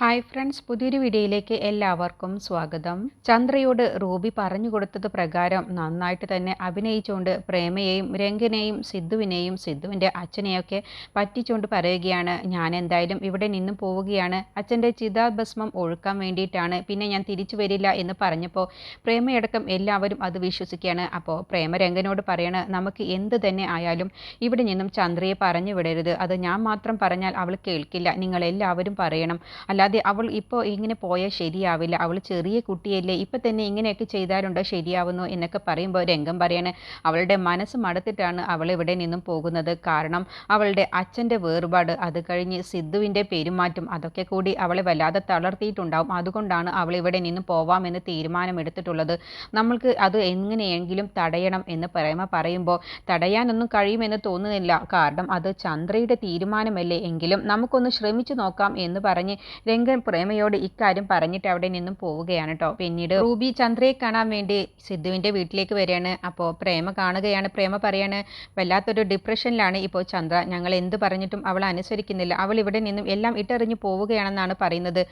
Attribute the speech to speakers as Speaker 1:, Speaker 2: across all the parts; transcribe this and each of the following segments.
Speaker 1: Hi friends പുതിയൊരു വീഡിയോയിലേക്ക് എല്ലാവർക്കും സ്വാഗതം. ചന്ദ്രയോട് റൂബി പറഞ്ഞു കൊടുത്തത് പ്രകാരം നന്നായിട്ട് തന്നെ അഭിനയിച്ചുകൊണ്ട് പ്രേമയെയും രംഗനെയും സിദ്ധുവിനെയും സിദ്ധുവിന്റെ അച്ഛനെയൊക്കെ പറ്റിച്ചുകൊണ്ട് പറയുകയാണ്. ഞാൻ എന്തായാലും ഇവിടെ നിന്നും പോവുകയാണ്. അച്ഛന്റെ ചിതാഭസ്മം ഒഴുക്കാൻ വേണ്ടിയിട്ടാണ്. പിന്നെ ഞാൻ തിരിച്ചു വരില്ല എന്ന് പറഞ്ഞപ്പോൾ പ്രേമയടക്കം എല്ലാവരും അത് വിശ്വസിക്കുകയാണ്. അപ്പോൾ പ്രേമ രംഗനോട് പറയണ നമുക്ക് എന്ത് തന്നെ ആയാലും ഇവിടെ നിന്നും ചന്ദ്രയെ പറഞ്ഞു വിടരുത്. അത് ഞാൻ മാത്രം പറഞ്ഞാൽ അവൾ കേൾക്കില്ല. നിങ്ങളെല്ലാവരും പറയണം. അല്ലാതെ അവൾ ഇപ്പോൾ ഇങ്ങനെ പോയാൽ ശരിയാവില്ല. അവൾ ചെറിയ കുട്ടിയല്ലേ. ഇപ്പം തന്നെ ഇങ്ങനെയൊക്കെ ചെയ്താലുണ്ടോ ശരിയാവുന്നു എന്നൊക്കെ പറയുമ്പോൾ രംഗം പറയണേ. അവളുടെ മനസ്സ് മടുത്തിട്ടാണ് അവൾ ഇവിടെ നിന്നും പോകുന്നത്. കാരണം അവളുടെ അച്ഛന്റെ വേർപാട് അത് കഴിഞ്ഞ് സിദ്ധുവിന്റെ പെരുമാറ്റം അതൊക്കെ കൂടി അവളെ വല്ലാതെ തളർത്തിയിട്ടുണ്ടാവും. അതുകൊണ്ടാണ് അവൾ ഇവിടെ നിന്നും പോവാമെന്ന് തീരുമാനമെടുത്തിട്ടുള്ളത്. നമ്മൾക്ക് അത് എങ്ങനെയെങ്കിലും തടയണം എന്ന് പറയുമ്പോൾ പറയുമ്പോൾ തടയാനൊന്നും കഴിയുമെന്ന് തോന്നുന്നില്ല. കാരണം അത് ചന്ദ്രയുടെ തീരുമാനമല്ലേ. എങ്കിലും നമുക്കൊന്ന് ശ്രമിച്ചു നോക്കാം എന്ന് പറഞ്ഞ് രംഗൻ പ്രേമയോട് ഇക്കാര്യം പറഞ്ഞിട്ട് അവിടെ നിന്നും പോവുകയാണ് കേട്ടോ പിന്നീട് റൂബി ചന്ദ്രയെ കാണാൻ വേണ്ടി സിദ്ധുവിന്റെ വീട്ടിലേക്ക് വരികയാണ്. അപ്പോൾ പ്രേമ കാണുകയാണ്. പ്രേമ പറയാണ് വല്ലാത്തൊരു ഡിപ്രഷനിലാണ് ഇപ്പോൾ ചന്ദ്ര. ഞങ്ങൾ എന്ത് പറഞ്ഞിട്ടും അവൾ അനുസരിക്കുന്നില്ല. അവൾ ഇവിടെ നിന്നും എല്ലാം ഇട്ടെറിഞ്ഞ് പോവുകയാണെന്നാണ് പറയുന്നത്.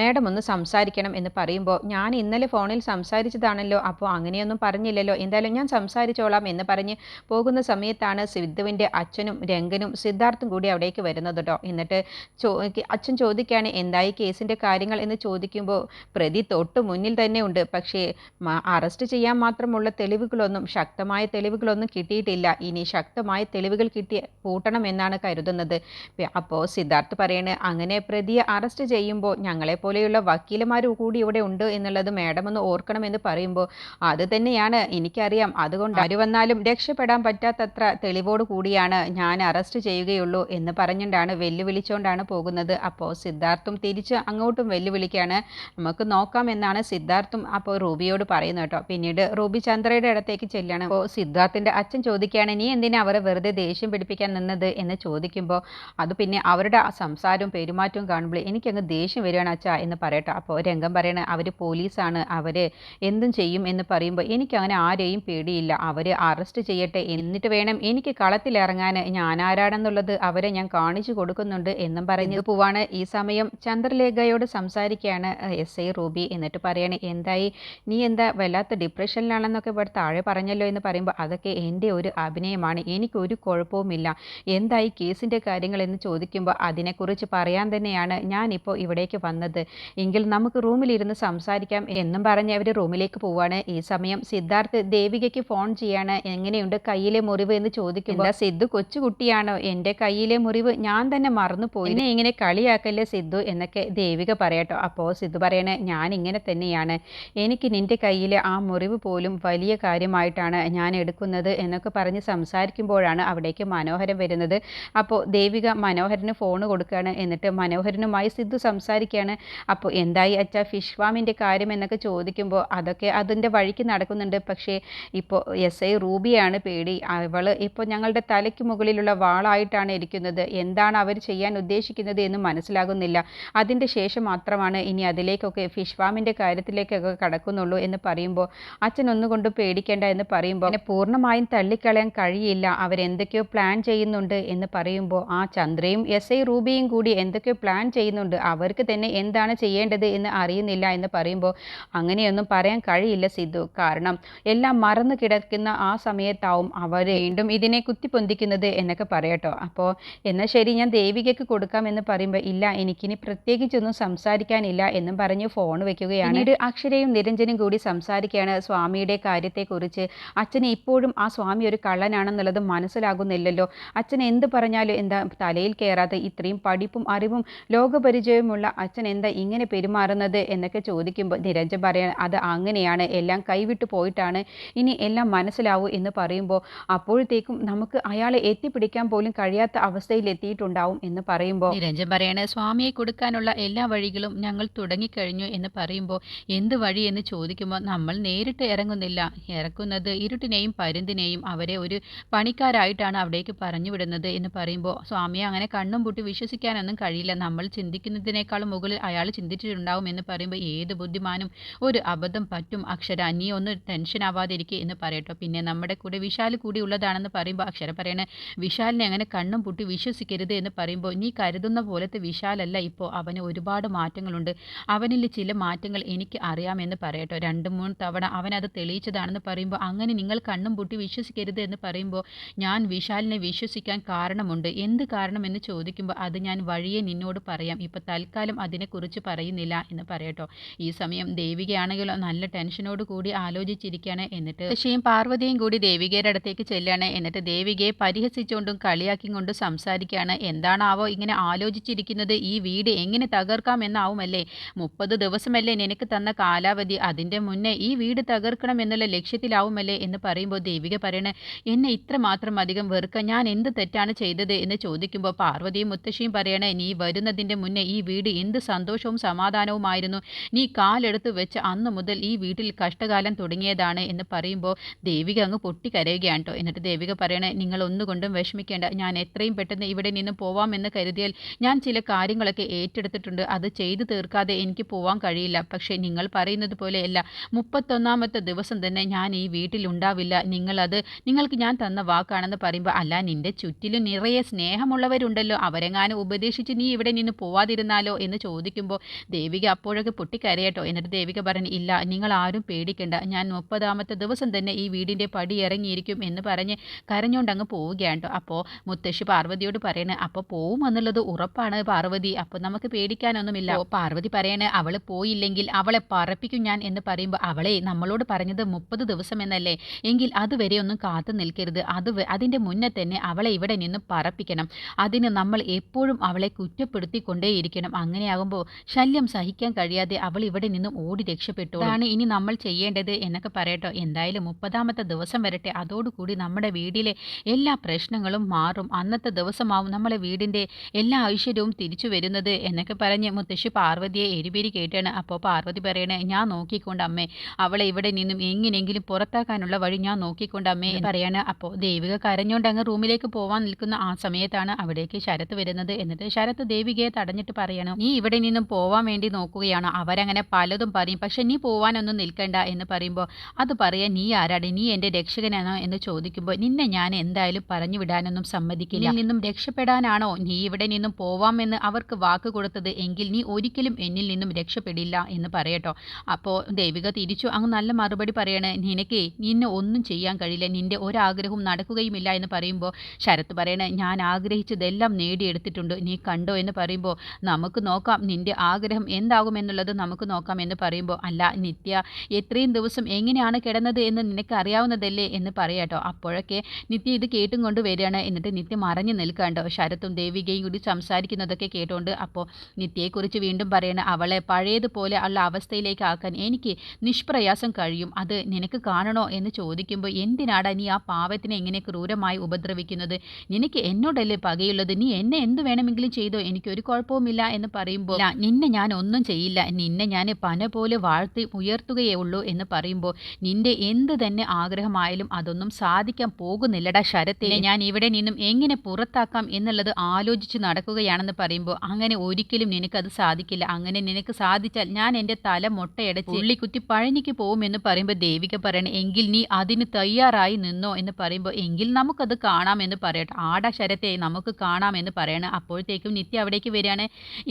Speaker 1: മാഡം ഒന്ന് സംസാരിക്കണം എന്ന് പറയുമ്പോൾ ഞാൻ ഇന്നലെ ഫോണിൽ സംസാരിച്ചതാണല്ലോ. അപ്പോൾ അങ്ങനെയൊന്നും പറഞ്ഞില്ലല്ലോ. എന്തായാലും ഞാൻ സംസാരിച്ചോളാം എന്ന് പറഞ്ഞ് പോകുന്ന സമയത്താണ് സിദ്ധുവിന്റെ അച്ഛനും രംഗനും സിദ്ധാർത്ഥും കൂടി അവിടേക്ക് വരുന്നത് കേട്ടോ എന്നിട്ട് അച്ഛൻ ചോദിക്കുകയാണ് എന്തായി കേസിന്റെ കാര്യങ്ങൾ എന്ന് ചോദിക്കുമ്പോൾ പ്രതി തൊട്ട് മുന്നിൽ തന്നെ ഉണ്ട്. പക്ഷേ അറസ്റ്റ് ചെയ്യാൻ മാത്രമുള്ള തെളിവുകളൊന്നും ശക്തമായ തെളിവുകളൊന്നും കിട്ടിയിട്ടില്ല. ഇനി ശക്തമായ തെളിവുകൾ കിട്ടി പൂട്ടണം എന്നാണ് കരുതുന്നത്. അപ്പോൾ സിദ്ധാർത്ഥ് പറയണ് അങ്ങനെ പ്രതിയെ അറസ്റ്റ് ചെയ്യുമ്പോൾ ഞങ്ങളെപ്പോലെയുള്ള വക്കീലമാർ കൂടി ഇവിടെ ഉണ്ട് എന്നുള്ളത് മാഡം ഒന്ന് ഓർക്കണമെന്ന് പറയുമ്പോൾ അത് തന്നെയാണ് എനിക്കറിയാം. അതുകൊണ്ട് ആര് വന്നാലും രക്ഷപ്പെടാൻ പറ്റാത്തത്ര തെളിവോട് കൂടിയാണ് ഞാൻ അറസ്റ്റ് ചെയ്യുകയുള്ളൂ എന്ന് പറഞ്ഞുകൊണ്ടാണ് വെല്ലുവിളിച്ചുകൊണ്ടാണ് പോകുന്നത്. അപ്പോൾ സിദ്ധാർത്ഥും തിരിച്ച് അങ്ങോട്ടും വെല്ലുവിളിക്കുകയാണ്. നമുക്ക് നോക്കാം എന്നാണ് സിദ്ധാർത്ഥും അപ്പോൾ റൂബിയോട് പറയുന്നത് കേട്ടോ. പിന്നീട് റൂബി ചന്ദ്രയുടെ അടുത്തേക്ക് ചെല്ലുകയാണ്. അപ്പോൾ സിദ്ധാർത്ഥിന്റെ അച്ഛൻ ചോദിക്കുകയാണ് നീ എന്തിനാ അവരെ വെറുതെ ദേഷ്യം പിടിപ്പിക്കാൻ നിന്നത്? എന്ന് ചോദിക്കുമ്പോൾ അത് പിന്നെ അവരുടെ സംസാരവും പെരുമാറ്റവും കാണുമ്പോൾ എനിക്കങ്ങ് ദേഷ്യം വരികയാണ് അച്ഛാ എന്ന് പറയട്ടെ. അപ്പോൾ രംഗം പറയണ അവർ പോലീസാണ് അവർ എന്തും ചെയ്യും എന്ന് പറയുമ്പോൾ എനിക്കങ്ങനെ ആരെയും പേടിയില്ല അവർ അറസ്റ്റ് ചെയ്യട്ടെ എന്നിട്ട് വേണം എനിക്ക് കളത്തിലിറങ്ങാൻ. ഞാൻ ആരാണെന്നുള്ളത് അവരെ ഞാൻ കാണിച്ചു കൊടുക്കുന്നുണ്ട് എന്നും പറഞ്ഞു പോവാണ്. ഈ സമയം ചന്ദ്രലേഖയോട് സംസാരിക്കുകയാണ് എസ്. ഐ. റൂബി. എന്നിട്ട് പറയാണ് എന്തായി? നീ എന്താ വല്ലാത്ത ഡിപ്രഷനിലാണെന്നൊക്കെ ഇവിടെ താഴെ പറഞ്ഞല്ലോ എന്ന് പറയുമ്പോൾ അതൊക്കെ എന്റെ ഒരു അഭിനയമാണ്. എനിക്കൊരു കുഴപ്പവുമില്ല. എന്തായി കേസിന്റെ കാര്യങ്ങൾ എന്ന് ചോദിക്കുമ്പോൾ അതിനെക്കുറിച്ച് പറയാൻ തന്നെയാണ് ഞാനിപ്പോൾ ഇവിടേക്ക് വന്നത്. എങ്കിൽ നമുക്ക് റൂമിലിരുന്ന് സംസാരിക്കാം എന്നും പറഞ്ഞ് അവർ റൂമിലേക്ക് പോവാണ്. ഈ സമയം സിദ്ധാർത്ഥ് ദേവികയ്ക്ക് ഫോൺ ചെയ്യാണ് എങ്ങനെയുണ്ട് കയ്യിലെ മുറിവ്? എന്ന് ചോദിക്കുമ്പോൾ സിദ്ധു കൊച്ചുകുട്ടിയാണോ? എന്റെ കയ്യിലെ മുറിവ് ഞാൻ തന്നെ മറന്നു പോയി ഇങ്ങനെ കളിയാക്കല്ലേ സിദ്ധു? എന്നൊക്കെ ദേവിക പറയട്ടോ അപ്പോൾ സിദ്ധു പറയണേ ഞാൻ ഇങ്ങനെ തന്നെയാണ്. എനിക്ക് നിന്റെ കയ്യിലെ ആ മുറിവ് പോലും വലിയ കാര്യമായിട്ടാണ് ഞാൻ എടുക്കുന്നത് എന്നൊക്കെ പറഞ്ഞ് സംസാരിക്കുമ്പോഴാണ് അവിടേക്ക് മനോഹരൻ വരുന്നത്. അപ്പോൾ ദേവിക മനോഹരന് ഫോൺ കൊടുക്കുകയാണ് എന്നിട്ട് മനോഹരനുമായി സിദ്ധു സംസാരിക്കുകയാണ് അപ്പോൾ എന്തായി അച്ഛ ഫിഷ് ഫാമിന്റെ കാര്യം എന്നൊക്കെ ചോദിക്കുമ്പോൾ അതൊക്കെ അതിന്റെ വഴിക്ക് നടക്കുന്നുണ്ട്. പക്ഷേ ഇപ്പോൾ എസ് ഐ റൂബിയാണ് പേടി. അവൾ ഇപ്പോൾ ഞങ്ങളുടെ തലയ്ക്ക് മുകളിലുള്ള വാളായിട്ടാണ് ഇരിക്കുന്നത്. എന്താണ് അവർ ചെയ്യാൻ ഉദ്ദേശിക്കുന്നത് എന്ന് മനസ്സിലാകുന്നില്ല. അതിന്റെ ശേഷം മാത്രമാണ് ഇനി അതിലേക്കൊക്കെ ഫിഷ് ഫാമിന്റെ കാര്യത്തിലേക്കൊക്കെ കടക്കുന്നുള്ളൂ എന്ന് പറയുമ്പോൾ അച്ഛൻ ഒന്നുകൊണ്ടും പേടിക്കേണ്ട എന്ന് പറയുമ്പോൾ എന്നെ പൂർണമായും തള്ളിക്കളയാൻ കഴിയില്ല. അവരെന്തൊക്കെയോ പ്ലാൻ ചെയ്യുന്നുണ്ട് എന്ന് പറയുമ്പോൾ ആ ചന്ദ്രയും എസ് ഐ റൂബിയും കൂടി എന്തൊക്കെയോ പ്ലാൻ ചെയ്യുന്നുണ്ട്. അവർക്ക് തന്നെ എന്താണ് ചെയ്യേണ്ടത് എന്ന് അറിയുന്നില്ല എന്ന് പറയുമ്പോൾ അങ്ങനെയൊന്നും പറയാൻ കഴിയില്ല സിദ്ധു. കാരണം എല്ലാം മറന്നു കിടക്കുന്ന ആ സമയത്താവും അവർ വീണ്ടും ഇതിനെ കുത്തിപ്പൊന്തിക്കുന്നത് എന്നൊക്കെ പറയട്ടോ അപ്പോൾ എന്നാൽ ശരി ഞാൻ ദേവികയ്ക്ക് കൊടുക്കാം എന്ന് പറയുമ്പോൾ ഇല്ല എനിക്കിനി പ്രത്യേകിച്ചൊന്നും സംസാരിക്കാനില്ല എന്നും പറഞ്ഞ് ഫോൺ വെക്കുകയാണ്. പിന്നീട് അക്ഷരയും നിരഞ്ജനും കൂടി സംസാരിക്കുകയാണ് സ്വാമിയുടെ കാര്യത്തെക്കുറിച്ച്. അച്ഛന് ഇപ്പോഴും ആ സ്വാമി ഒരു കള്ളനാണെന്നുള്ളത് മനസ്സിലാകുന്നില്ലല്ലോ. അച്ഛൻ എന്ത് പറഞ്ഞാലും എന്താ തലയിൽ കയറാതെ ഇത്രയും പഠിപ്പും അറിവും ലോകപരിചയവുമുള്ള അച്ഛൻ എന്താ ഇങ്ങനെ പെരുമാറുന്നത് എന്നൊക്കെ ചോദിക്കുമ്പോൾ നിരഞ്ജൻ പറയാൻ അത് അങ്ങനെയാണ്. എല്ലാം കൈവിട്ടു പോയിട്ടാണ്. ഇനി എല്ലാം മനസ്സിലാവൂ എന്ന് പറയുമ്പോൾ അപ്പോഴത്തേക്കും നമുക്ക് അയാളെ എത്തിപ്പിടിക്കാൻ പോലും കഴിയാത്ത അവസ്ഥയിൽ എത്തിയിട്ടുണ്ടാവും എന്ന് പറയുമ്പോൾ
Speaker 2: നിരഞ്ജൻ പറയണ സ്വാമിയെ കൊടുക്കാനുള്ള എല്ലാ വഴികളും ഞങ്ങൾ തുടങ്ങിക്കഴിഞ്ഞു എന്ന് പറയുമ്പോൾ എന്ത് വഴി എന്ന് ചോദിക്കുമ്പോൾ നമ്മൾ നേരിട്ട് ഇറങ്ങുന്നില്ല. ഇറക്കുന്നത് ഇരുട്ടിനെയും പരുന്തിനെയും അവരെ ഒരു പണിക്കാരായിട്ടാണ് അവിടേക്ക് പറഞ്ഞു വിടുന്നത് എന്ന് പറയുമ്പോൾ സ്വാമിയെ അങ്ങനെ കണ്ണും പൂട്ടി വിശ്വസിക്കാനൊന്നും കഴിയില്ല. നമ്മൾ ചിന്തിക്കുന്നതിനേക്കാളും മുകളിൽ അയാൾ ചിന്തിച്ചിട്ടുണ്ടാവും എന്ന് പറയുമ്പോൾ ഏത് ബുദ്ധിമാനും ഒരു അബദ്ധം പറ്റും. അക്ഷര നീ ഒന്ന് ടെൻഷൻ ആവാതിരിക്കുക എന്ന് പറയട്ടോ. പിന്നെ നമ്മുടെ കൂടെ വിശാൽ കൂടി ഉള്ളതാണെന്ന് പറയുമ്പോൾ അക്ഷര പറയണ വിശാലിനെ അങ്ങനെ കണ്ണും പൂട്ടി വിശ്വസിക്കരുത് എന്ന് പറയുമ്പോൾ നീ കരുതുന്ന പോലത്തെ വിശാലല്ല ഇപ്പോൾ. അവൻ അവന് ഒരുപാട് മാറ്റങ്ങളുണ്ട്. അവനിൽ ചില മാറ്റങ്ങൾ എനിക്ക് അറിയാമെന്ന് പറയട്ടോ. രണ്ട് മൂന്ന് തവണ അവനത് തെളിയിച്ചതാണെന്ന് പറയുമ്പോൾ അങ്ങനെ നിങ്ങൾ കണ്ണും പൂട്ടി വിശ്വസിക്കരുത് എന്ന് പറയുമ്പോൾ ഞാൻ വിശാലിനെ വിശ്വസിക്കാൻ കാരണമുണ്ട്. എന്ത് കാരണമെന്ന് ചോദിക്കുമ്പോൾ അത് ഞാൻ വഴിയെ നിന്നോട് പറയാം. ഇപ്പോൾ തൽക്കാലം അതിനെക്കുറിച്ച് പറയുന്നില്ല എന്ന് പറയട്ടോ. ഈ സമയം ദേവികയാണെങ്കിലോ നല്ല ടെൻഷനോട് കൂടി ആലോചിച്ചിരിക്കുകയാണ് എന്നിട്ട് ശശിയും പാർവതിയും കൂടി ദേവികയുടെ അടുത്തേക്ക് ചെല്ലുകയാണ്. എന്നിട്ട് ദേവികയെ പരിഹസിച്ചുകൊണ്ടും കളിയാക്കി കൊണ്ടും സംസാരിക്കുകയാണ്. എന്താണാവോ ഇങ്ങനെ ആലോചിച്ചിരിക്കുന്നത്? ഈ വീട് എങ്ങനെ തകർക്കാം എന്നാവുമല്ലേ മുപ്പത് ദിവസമല്ലേ നിനക്ക് തന്ന കാലാവധി. അതിന്റെ മുന്നേ ഈ വീട് തകർക്കണം എന്നുള്ള ലക്ഷ്യത്തിലാവുമല്ലേ എന്ന് പറയുമ്പോൾ ദേവിക പറയണേ എന്നെ ഇത്ര മാത്രം അധികം വെറുക്കാൻ ഞാൻ എന്ത് തെറ്റാണ് ചെയ്തത്? എന്ന് ചോദിക്കുമ്പോൾ പാർവതിയും മുത്തശ്ശിയും പറയണേ നീ വരുന്നതിന്റെ മുന്നേ ഈ വീട് എന്ത് സന്തോഷവും സമാധാനവുമായിരുന്നു. നീ കാലെടുത്ത് വെച്ച് അന്ന് മുതൽ ഈ വീട്ടിൽ കഷ്ടകാലം തുടങ്ങിയതാണ് എന്ന് പറയുമ്പോൾ ദേവിക അങ്ങ് പൊട്ടിക്കരയുകയാണ് കേട്ടോ. എന്നിട്ട് ദേവിക പറയണേ നിങ്ങൾ ഒന്നുകൊണ്ടും വിഷമിക്കേണ്ട. ഞാൻ എത്രയും പെട്ടെന്ന് ഇവിടെ നിന്ന് പോവാമെന്ന് കരുതിയാൽ ഞാൻ ചില കാര്യങ്ങളൊക്കെ ഏറ്റെടുത്തിട്ടുണ്ട് അത് ചെയ്തു തീർക്കാതെ എനിക്ക് പോവാൻ കഴിയില്ല. പക്ഷേ നിങ്ങൾ പറയുന്നത് പോലെയല്ല. മുപ്പത്തൊന്നാമത്തെ ദിവസം തന്നെ ഞാൻ ഈ വീട്ടിൽ ഉണ്ടാവില്ല. നിങ്ങളത് നിങ്ങൾക്ക് ഞാൻ തന്ന വാക്കാണെന്ന് പറയുമ്പോൾ അല്ല നിന്റെ ചുറ്റിലും നിറയെ സ്നേഹമുള്ളവരുണ്ടല്ലോ. അവരെങ്ങാനും ഉപദേശിച്ച് നീ ഇവിടെ നിന്ന് പോവാതിരുന്നാലോ എന്ന് ചോദിക്കുമ്പോൾ ദേവിക അപ്പോഴൊക്കെ പൊട്ടിക്കരയട്ടോ. എന്നിട്ട് ദേവിക പറഞ്ഞു ഇല്ല നിങ്ങൾ ആരും പേടിക്കേണ്ട. ഞാൻ മുപ്പതാമത്തെ ദിവസം തന്നെ ഈ വീടിന്റെ പടി ഇറങ്ങിയിരിക്കും എന്ന് പറഞ്ഞ് കരഞ്ഞുകൊണ്ട് അങ്ങ് പോവുകയാണ് കേട്ടോ. അപ്പോൾ മുത്തശ്ശി പാർവതിയോട് പറയണേ അപ്പോൾ പോവും എന്നുള്ളത് ഉറപ്പാണ് പാർവതി. അപ്പോൾ നമുക്ക് പേടിക്കാനൊന്നുമില്ല. പാർവതി പറയണേ അവൾ പോയില്ലെങ്കിൽ അവളെ പറപ്പിക്കും ഞാൻ എന്ന് പറയുമ്പോൾ അവളെ നമ്മളോട് പറഞ്ഞത് മുപ്പത് ദിവസം എന്നല്ലേ എങ്കിൽ അതുവരെ ഒന്നും കാത്തു നിൽക്കരുത്. അത് അതിന്റെ അതിന്റെ മുന്നേ തന്നെ അവളെ ഇവിടെ നിന്ന് പറപ്പിക്കണം. അതിന് നമ്മൾ എപ്പോഴും അവളെ കുറ്റപ്പെടുത്തിക്കൊണ്ടേയിരിക്കണം. അങ്ങനെയാകുമ്പോൾ ശല്യം സഹിക്കാൻ കഴിയാതെ അവൾ ഇവിടെ നിന്നും ഓടി രക്ഷപ്പെട്ടു അതാണ് ഇനി നമ്മൾ ചെയ്യേണ്ടത് എന്നൊക്കെ പറയട്ടോ. എന്തായാലും മുപ്പതാമത്തെ ദിവസം വരട്ടെ. അതോടുകൂടി നമ്മുടെ വീടിലെ എല്ലാ പ്രശ്നങ്ങളും മാറും. അന്നത്തെ ദിവസമാവും നമ്മളെ വീടിന്റെ എല്ലാ ഐശ്വര്യവും തിരിച്ചു വരുന്നത് എന്നൊക്കെ പറഞ്ഞ് മുത്തശ്ശി പാർവതിയെ എരിപേരി കേട്ടാണ് അപ്പോൾ പാർവതി പറയണേ ഞാൻ നോക്കിക്കൊണ്ട് അമ്മേ അവളെ ഇവിടെ നിന്നും എങ്ങനെയെങ്കിലും പുറത്താക്കാനുള്ള വഴി ഞാൻ നോക്കിക്കൊണ്ട് അമ്മേ പറയാണ്. അപ്പോൾ ദേവിക കരഞ്ഞുകൊണ്ട് അങ്ങ് റൂമിലേക്ക് പോവാൻ നിൽക്കുന്ന ആ സമയത്താണ് അവിടേക്ക് ശരത്ത് വരുന്നത്. എന്നിട്ട് ശരത്ത് ദേവികയെ തടഞ്ഞിട്ട് പറയണം നീ ഇവിടെ നിന്നും പോവാൻ വേണ്ടി നോക്കുകയാണ്. അവരങ്ങനെ പലതും പറയും. പക്ഷെ നീ പോവാനൊന്നും നിൽക്കണ്ട എന്ന് പറയുമ്പോൾ അത് പറയാൻ നീ ആരാടി? നീ എന്റെ രക്ഷകനാണോ? എന്ന് ചോദിക്കുമ്പോൾ നിന്നെ ഞാൻ എന്തായാലും പറഞ്ഞു വിടാനൊന്നും സമ്മതിക്കില്ല. നിന്നും രക്ഷപ്പെടാനാണോ? നീ ഇവിടെ നിന്നും പോവാമെന്ന് അവർക്ക് വാക്ക് കൊടുത്തത് എങ്കിൽ നീ ഒരിക്കലും എന്നിൽ നിന്നും രക്ഷപ്പെടില്ല എന്ന് പറയട്ടോ. അപ്പോൾ ദേവിക തിരിച്ചു അങ്ങ് നല്ല മറുപടി പറയണേ നിനക്കേ നിന്നെ ഒന്നും ചെയ്യാൻ കഴിയില്ല. നിന്റെ ഒരാഗ്രഹവും നടക്കുകയുമില്ല എന്ന് പറയുമ്പോൾ ശരത്ത് പറയണേ ഞാൻ ആഗ്രഹിച്ചതെല്ലാം നേടിയെടുത്തിട്ടുണ്ട്. നീ കണ്ടോ? എന്ന് പറയുമ്പോൾ നമുക്ക് നോക്കാം. നിന്റെ ആഗ്രഹം എന്താകുമെന്നുള്ളത് നമുക്ക് നോക്കാം എന്ന് പറയുമ്പോൾ അല്ല നിത്യ എത്രയും ദിവസം എങ്ങനെയാണ് കിടന്നത് എന്ന് നിനക്ക് അറിയാവുന്നതല്ലേ? എന്ന് പറയാട്ടോ. അപ്പോഴൊക്കെ നിത്യ ഇത് കേട്ടും കൊണ്ട് വരികയാണ്. എന്നിട്ട് നിത്യ മറഞ്ഞു നിൽക്കാണ്ടോ ശരത്തും ദേവികയും കൂടി സംസാരിക്കുന്നതൊക്കെ കേട്ടോണ്ട് അപ്പോൾ നിത്യയെക്കുറിച്ച് വീണ്ടും പറയണ അവളെ പഴയതുപോലെ ഉള്ള അവസ്ഥയിലേക്ക് ആക്കാൻ എനിക്ക് നിഷ്പ്രയാസം കഴിയും. അത് നിനക്ക് കാണണോ എന്ന് ചോദിക്കുമ്പോൾ എന്തിനാടാ നീ ആ പാവത്തിനെ എങ്ങനെ ക്രൂരമായി ഉപദ്രവിക്കുന്നത്? നിനക്ക് എന്നോടല്ലേ പകയുള്ളത്? നീ എന്നെ എന്ത് വേണമെങ്കിലും ചെയ്തോ? എനിക്കൊരു കുഴപ്പവുമില്ല എന്ന് പറയുമ്പോൾ നിന്നെ ഞാൻ ഒന്നും ചെയ്യില്ല. നിന്നെ ഞാൻ പന പോലെ വാഴ്ത്തി ഉയർത്തുകയേ ഉള്ളൂ എന്ന് പറയുമ്പോൾ നിന്റെ എന്ത് തന്നെ ആഗ്രഹമായാലും അതൊന്നും സാധിക്കാൻ പോകുന്നില്ലടാ ശരത്തിനെ ഞാൻ ഇവിടെ നിന്നും എങ്ങനെ പുറത്താക്കാം എന്നുള്ളത് ആലോചിച്ച് നടക്കുകയാണെന്ന് പറയുമ്പോൾ അങ്ങനെ ഒരിക്കലും നിനക്കത് സാധിക്കില്ല. അങ്ങനെ നിനക്ക് സാധിച്ചാൽ ഞാൻ എന്റെ തല മുട്ടയടച്ച് ഉള്ളിക്കുത്തി പഴനിക്ക് പോകുമെന്ന് പറയുമ്പോൾ ദേവിക പറയണേ എങ്കിൽ നീ അതിന് തയ്യാറായി നിന്നോ? എന്ന് പറയുമ്പോൾ എങ്കിൽ നമുക്കത് കാണാമെന്ന് പറയട്ടെ. ആടാ ശരത്തെ നമുക്ക് കാണാമെന്ന് പറയണം. അപ്പോഴത്തേക്കും നിത്യ അവിടേക്ക് വരികയാണ്.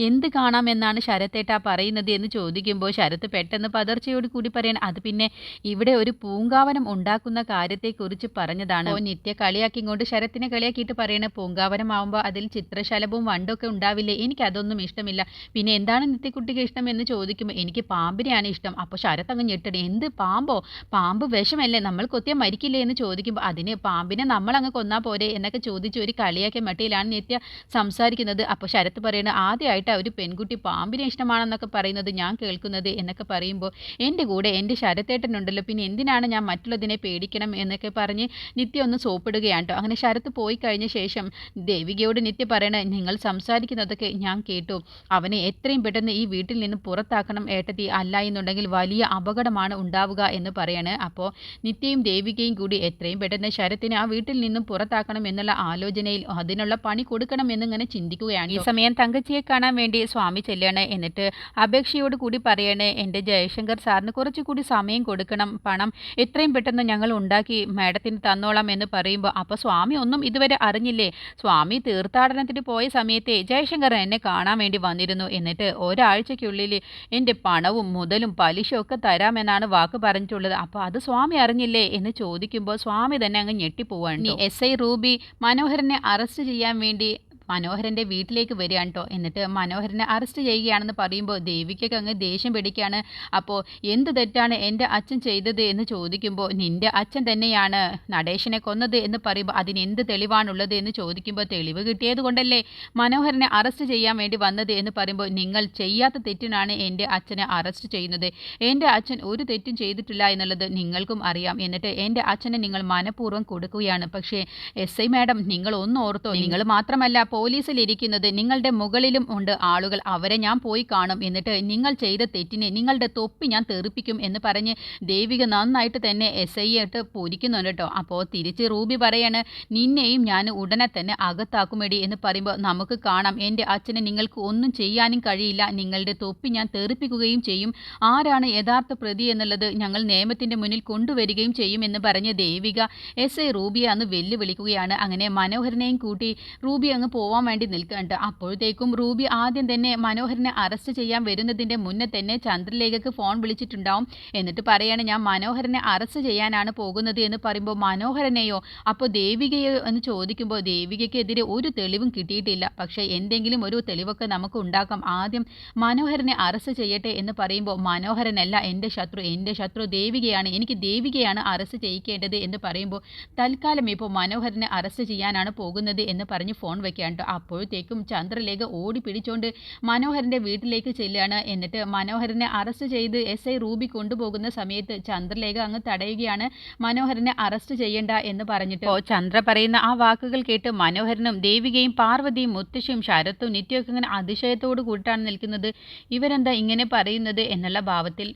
Speaker 2: എന്ത് കാണാമെന്നാണ് ശരത്തേട്ടാ പറയുന്നത്? എന്ന് ചോദിക്കുമ്പോൾ ശരത്ത് പെട്ടെന്ന് പതർച്ചയോട് കൂടി പറയണം അത് പിന്നെ ഇവിടെ ഒരു പൂങ്കാവനം ഉണ്ടാക്കുന്ന കാര്യത്തെക്കുറിച്ച് പറഞ്ഞതാണ്. നിത്യ കളിയാക്കി കൊണ്ട് ശരത്തിനെ കളിയാക്കിയിട്ട് പറയണ പൂങ്കാവനമാവുമ്പോൾ അതിൽ ചിത്രശലഭവും വണ്ടൊക്കെ ഉണ്ടാവില്ലേ? എനിക്ക് അതൊന്നും ഇഷ്ടമില്ല. പിന്നെ എന്താണ് നിത്യക്കുട്ടിക്ക് ഇഷ്ടം എന്ന് ചോദിക്കുമ്പോൾ എനിക്ക് പാമ്പിനെയാണ് ഇഷ്ടം. അപ്പോൾ ശരത്ത് അങ്ങ് ഞെട്ടണേ. എന്ത് പാമ്പോ? പാമ്പ് വിഷമല്ലേ? നമ്മൾ കൊത്തിയ മരിക്കില്ലേ എന്ന് ചോദിക്കുമ്പോൾ അതിന് പാമ്പിനെ നമ്മൾ അങ്ങ് കൊന്നാൽ പോരെ എന്നൊക്കെ ചോദിച്ച് ഒരു കളിയാക്കിയ മട്ടിയിലാണ് നിത്യ സംസാരിക്കുന്നത്. അപ്പോൾ ശരത്ത് പറയുന്നത് ആദ്യമായിട്ട് ഒരു പെൺകുട്ടി പാമ്പിനെ ഇഷ്ടമാണെന്നൊക്കെ പറയുന്നത് ഞാൻ കേൾക്കുന്നത് എന്നൊക്കെ പറയുമ്പോൾ എന്റെ കൂടെ എന്റെ ശരത്തേട്ടനുണ്ടല്ലോ. പിന്നെ എന്തിനാണ് ഞാൻ മറ്റുള്ളതിനെ പേടിക്കണം? എന്നൊക്കെ പറഞ്ഞ് നിത്യ ഒന്ന് സോപ്പിടുകയാണ് കേട്ടോ അങ്ങനെ ശരത്ത് പോയി കഴിഞ്ഞ ശേഷം ദേവികയോട് നിത്യ പറയണേ നിങ്ങൾ സംസാരിക്കുന്നതൊക്കെ ഞാൻ കേട്ടു. അവനെ എത്രയും പെട്ടെന്ന് ഈ വീട്ടിൽ നിന്ന് പുറത്താക്കണം ഏട്ടത്തി അല്ല എന്നുണ്ടെങ്കിൽ വലിയ അപകടമാണ് ഉണ്ടാവുക എന്ന് പറയാണ്. അപ്പോൾ നിത്യയും ദേവികയും കൂടി എത്രയും പെട്ടെന്ന് ശരത്തിനെ ആ വീട്ടിൽ നിന്നും പുറത്താക്കണം എന്നുള്ള ആലോചനയിൽ അതിനുള്ള പണി കൊടുക്കണം എന്നിങ്ങനെ ചിന്തിക്കുകയാണ്. ഈ സമയം തങ്കച്ചിയെ കാണാൻ വേണ്ടി സ്വാമി ചെല്ലണേ എന്നിട്ട് അപേക്ഷയോട് കൂടി പറയണേ എന്റെ ജയശങ്കർ സാറിന് കുറച്ചുകൂടി സമയം കൊടുക്കണം. പണം എത്രയും പെട്ടെന്ന് ഞങ്ങൾ ഉണ്ടാക്കി മാഡത്തിന് തന്നോളാം എന്ന് പറയുമ്പോൾ അപ്പോൾ സ്വാമി ഒന്നും ഇതുവരെ അറിഞ്ഞില്ലേ? സ്വാമി തീർത്ഥാടനത്തിന് പോയ സമയത്തെ ജയശങ്കർ എന്നെ കാണാൻ വേണ്ടി വന്നിരുന്നു. എന്നിട്ട് ഒരാഴ്ചയ്ക്കുള്ളിൽ എന്റെ പണവും മുതലും പലിശയും ഒക്കെ തരാമെന്നാണ് വാക്ക് പറഞ്ഞിട്ടുള്ളത്. അപ്പോൾ അത് സ്വാമി അറിഞ്ഞില്ലേ എന്ന് ചോദിക്കുമ്പോൾ സ്വാമി തന്നെ അങ്ങ് ഞെട്ടിപ്പോവാണ് എസ് ഐ റൂബി മനോഹരനെ അറസ്റ്റ് ചെയ്യാൻ വേണ്ടി മനോഹരന്റെ വീട്ടിലേക്ക് വരികയാണ് കേട്ടോ എന്നിട്ട് മനോഹരനെ അറസ്റ്റ് ചെയ്യുകയാണെന്ന് പറയുമ്പോൾ ദേവിക്കൊക്കെ അങ്ങ് ദേഷ്യം പിടിക്കുകയാണ്. അപ്പോൾ എന്ത് തെറ്റാണ് എന്റെ അച്ഛൻ ചെയ്തത് എന്ന് ചോദിക്കുമ്പോൾ നിന്റെ അച്ഛൻ തന്നെയാണ് നടേശനെ കൊന്നത് എന്ന് പറയുമ്പോൾ അതിന് എന്ത് തെളിവാണുള്ളത് എന്ന് ചോദിക്കുമ്പോൾ തെളിവ് കിട്ടിയത് കൊണ്ടല്ലേ മനോഹരനെ അറസ്റ്റ് ചെയ്യാൻ വേണ്ടി വന്നത് എന്ന് പറയുമ്പോൾ നിങ്ങൾ ചെയ്യാത്ത തെറ്റിനാണ് എന്റെ അച്ഛനെ അറസ്റ്റ് ചെയ്യുന്നത്. എന്റെ അച്ഛൻ ഒരു തെറ്റും ചെയ്തിട്ടില്ല എന്നുള്ളത് നിങ്ങൾക്കും അറിയാം. എന്നിട്ട് എന്റെ അച്ഛനെ നിങ്ങൾ മനഃപൂർവം കൊടുക്കുകയാണ്. പക്ഷേ എസ് ഐ മാഡം നിങ്ങൾ ഒന്ന് ഓർത്തോ നിങ്ങൾ മാത്രമല്ല പോലീസിലിരിക്കുന്നത് നിങ്ങളുടെ മുകളിലും ഉണ്ട്. ആളുകൾ അവരെ ഞാൻ പോയി കാണും. എന്നിട്ട് നിങ്ങൾ ചെയ്ത തെറ്റിനെ നിങ്ങളുടെ തൊപ്പി ഞാൻ തെറിപ്പിക്കും എന്ന് പറഞ്ഞ് ദേവിക നന്നായിട്ട് തന്നെ എസ് ഐ ആയിട്ട് പൊരിക്കുന്നുണ്ട് കേട്ടോ. അപ്പോൾ തിരിച്ച് റൂബി പറയാണ് നിന്നെയും ഞാൻ ഉടനെ തന്നെ അകത്താക്കുമെടി എന്ന് പറയുമ്പോൾ നമുക്ക് കാണാം എന്റെ അച്ഛനെ നിങ്ങൾക്ക് ഒന്നും ചെയ്യാനും കഴിയില്ല. നിങ്ങളുടെ തൊപ്പി ഞാൻ തെറിപ്പിക്കുകയും ചെയ്യും. ആരാണ് യഥാർത്ഥ പ്രതി എന്നുള്ളത് ഞങ്ങൾ നിയമത്തിന്റെ മുന്നിൽ കൊണ്ടുവരികയും ചെയ്യും എന്ന് പറഞ്ഞ് ദേവിക എസ് ഐ റൂബിയെ അന്ന് വെല്ലുവിളിക്കുകയാണ്. അങ്ങനെ മനോഹരനെയും കൂട്ടി റൂബി അങ്ങ് പോവാൻ വേണ്ടി നിൽക്കുന്നുണ്ട്. അപ്പോഴത്തേക്കും റൂബി ആദ്യം തന്നെ മനോഹരനെ അറസ്റ്റ് ചെയ്യാൻ വരുന്നതിന്റെ മുന്നേ തന്നെ ചന്ദ്രലേഖക്ക് ഫോൺ വിളിച്ചിട്ടുണ്ടാവും. എന്നിട്ട് പറയാണ് ഞാൻ മനോഹരനെ അറസ്റ്റ് ചെയ്യാനാണ് പോകുന്നത് എന്ന് പറയുമ്പോൾ മനോഹരനെയോ അപ്പോൾ ദേവികയോ എന്ന് ചോദിക്കുമ്പോൾ ദേവികയ്ക്കെതിരെ ഒരു തെളിവും കിട്ടിയിട്ടില്ല. പക്ഷേ എന്തെങ്കിലും ഒരു തെളിവൊക്കെ നമുക്ക് ഉണ്ടാക്കാം. ആദ്യം മനോഹരനെ അറസ്റ്റ് ചെയ്യട്ടെ എന്ന് പറയുമ്പോൾ മനോഹരനല്ല എന്റെ ശത്രു എന്റെ ശത്രു ദേവികയാണ്. എനിക്ക് ദേവികയാണ് അറസ്റ്റ് ചെയ്യിക്കേണ്ടത് എന്ന് പറയുമ്പോൾ തൽക്കാലം ഇപ്പോൾ മനോഹരനെ അറസ്റ്റ് ചെയ്യാനാണ് പോകുന്നത് എന്ന് പറഞ്ഞ് ഫോൺ വെക്കാൻ കേട്ടോ അപ്പോഴത്തേക്കും ചന്ദ്രലേഖ ഓടി പിടിച്ചുകൊണ്ട് മനോഹരന്റെ വീട്ടിലേക്ക് ചെല്ലുകയാണ്. എന്നിട്ട് മനോഹരനെ അറസ്റ്റ് ചെയ്ത് എസ് ഐ റൂബി കൊണ്ടുപോകുന്ന സമയത്ത് ചന്ദ്രലേഖ അങ്ങ് തടയുകയാണ്. മനോഹരനെ അറസ്റ്റ് ചെയ്യേണ്ട എന്ന് പറഞ്ഞിട്ട് ഓ ചന്ദ്ര പറയുന്ന ആ വാക്കുകൾ കേട്ട് മനോഹരനും ദേവികയും പാർവതിയും മുത്തശ്ശിയും ശരത്തും നിത്യവും ഇങ്ങനെ അതിശയത്തോട് കൂട്ടാണ് നിൽക്കുന്നത്. ഇവരെന്താ ഇങ്ങനെ പറയുന്നത് എന്നുള്ള ഭാവത്തിൽ